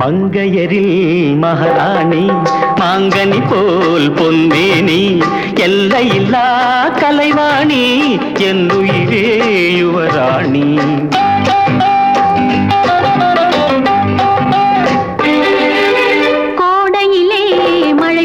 மங்கையரில் மகாராணி மாங்கனி போல் பொன்னேனி எல்லையில்லா கலைவாணி என் உயிரே யுவராணி. கோடையிலே மழை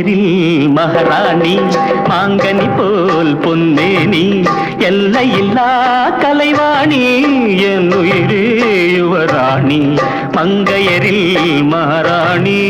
மங்கையரில் மகாராணி மாங்கனி போல் பொன்னேனி எல்லையில்லா கலைவாணி என் உயிரே யுவராணி மங்கையரில் மகாராணி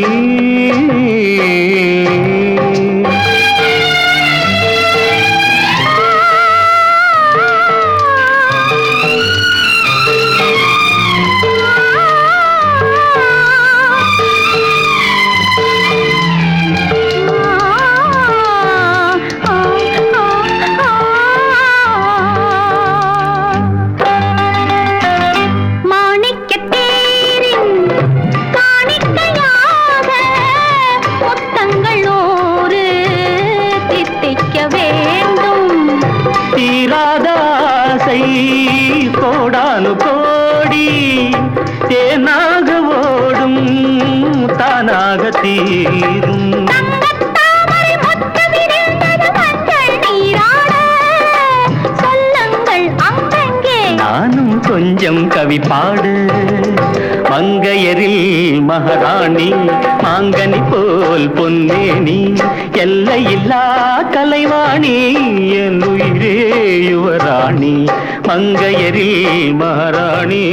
கோடானு கோடி தேனாக ஓடும் தானாக தீரும். நானும் கொஞ்சம் கவி பாடு. மங்கையரில் மகாராணி மாங்கனி போல் பொன்னேணி எல்லையில்லா கலைவாணி என் உயிரே யுவராணி மங்கையரில் மகாராணி.